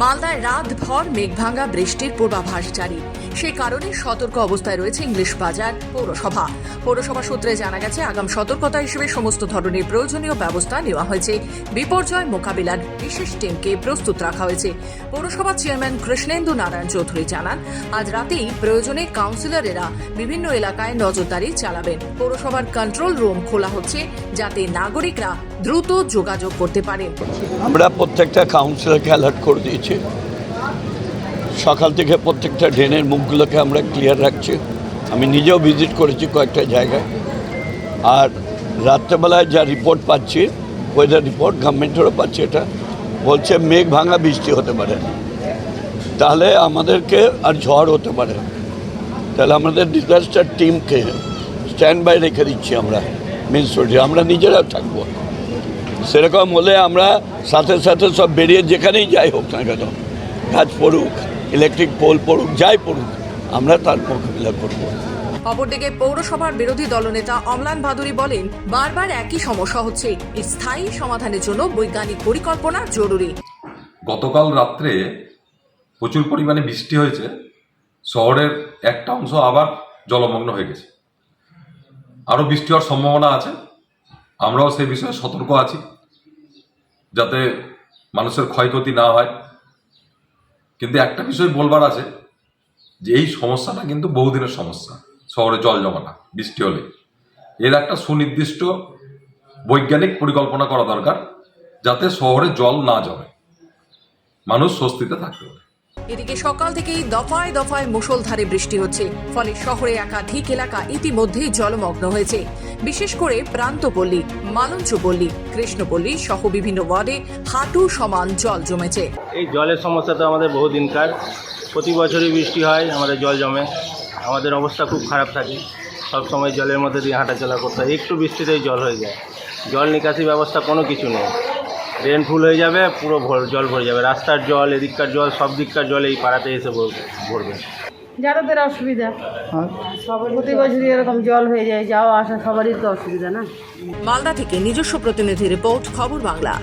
মালদায় রাতভর মেঘভাঙ্গা বৃষ্টির পূর্বাভাস জারি। সে কারণে সতর্ক অবস্থায় রয়েছে ইংলিশ বাজার পৌরসভা। পৌরসভা সূত্রে জানা গেছে, আগাম সতর্কতা হিসেবে সমস্ত ধরনের প্রয়োজনীয় ব্যবস্থা নেওয়া হয়েছে। বিপর্যয় মোকাবিলার বিশেষ টিমকে প্রস্তুত রাখা হয়েছে। পৌরসভা চেয়ারম্যান কৃষ্ণেন্দু নারায়ণ চৌধুরী জানান, আজ রাতেই প্রয়োজনে কাউন্সিলরেরা বিভিন্ন এলাকায় নজরদারি চালাবেন। পৌরসভার কন্ট্রোল রুম খোলা হচ্ছে, যাতে নাগরিকরা দ্রুত যোগাযোগ করতে পারেন। আমরা প্রত্যেকটা কাউন্সিলরকে অ্যালার্ট করে দিয়েছি। সকাল থেকে প্রত্যেকটা ড্রেনের মুখগুলোকে আমরা ক্লিয়ার রাখছি। আমি নিজেও ভিজিট করেছি কয়েকটা জায়গায়। আর রাত্রেবেলায় যা রিপোর্ট পাচ্ছি ওয়েদার রিপোর্ট গভর্নমেন্টেরও পাচ্ছি এটা, বলছে মেঘ ভাঙা বৃষ্টি হতে পারে। তাহলে আমাদেরকে আর ঝড় হতে পারে। তাহলে আমাদের ডিজাস্টার টিমকে স্ট্যান্ড বাই রেখে দিচ্ছি আমরা স্ট্রিটে আমরা নিজেরাও থাকব। সেরকম হলে আমরা সাথে সাথে সব বেরিয়ে যেখানেই যাই হোক না কেন, কাজ পড়ুক। ইলেকট্রিক পোল পড়ুক যাই পড়ুক আমরা তার মোকাবিলা করব। অপরদিকে পৌরসভার বিরোধী দলনেতা অমলান ভাদুরী বলেন বারবার একই সমস্যা হচ্ছে স্থায়ী সমাধানের জন্য বৈজ্ঞানিক পরিকল্পনা জরুরি। গতকাল রাত্রে প্রচুর পরিমাণে বৃষ্টি হয়েছে শহরের একটা অংশ আবার জলমগ্ন হয়ে গেছে। আরও বৃষ্টি হওয়ার সম্ভাবনা আছে আমরাও সেই বিষয়ে সতর্ক আছি যাতে মানুষের ক্ষয়ক্ষতি না হয়। কিন্তু একটা বিষয় বলবার আছে যে এই সমস্যাটা কিন্তু বহুদিনের সমস্যা। শহরে জল জমাটা বৃষ্টি হলে। এর একটা সুনির্দিষ্ট বৈজ্ঞানিক পরিকল্পনা করা দরকার যাতে শহরে জল না জমে। মানুষ স্বস্তিতে থাকতে পারে। এদিকে সকাল থেকেই দফায় দফায় মুষলধারে বৃষ্টি হচ্ছে। ফলে শহরে একাধিক এলাকা ইতিমধ্যেই জলমগ্ন হয়েছে। বিশেষ করে প্রান্তপল্লী, মালঞ্চপল্লী, কৃষ্ণপল্লী সহ বিভিন্ন ওয়ার্ডে হাঁটু সমান জল জমেছে। এই জলের সমস্যা তো আমাদের বহুদিনকার প্রতি বছরই বৃষ্টি হয়, আমাদের জল জমে। আমাদের অবস্থা খুব খারাপ থাকে। সব সময় জলের মধ্যে দিয়ে হাঁটাচলা করতে হয়। একটু বৃষ্টিতেই জল হয়ে যায়। জল নিকাশি ব্যবস্থা কোনো কিছু নেই। ড্রেন ফুল হয়ে যাবে পুরো ভর- জল ভরে যাবে। রাস্তার জল এদিককার জল সব দিককার জল এই পাড়াতে এসে ভরবে ভরবে। যাদের অসুবিধা? প্রতি বছরই এরকম জল হয়ে যায় যাওয়া আসা সবারই তো অসুবিধা না? মালদা থেকে নিজস্ব প্রতিনিধি রিপোর্ট খবর বাংলা।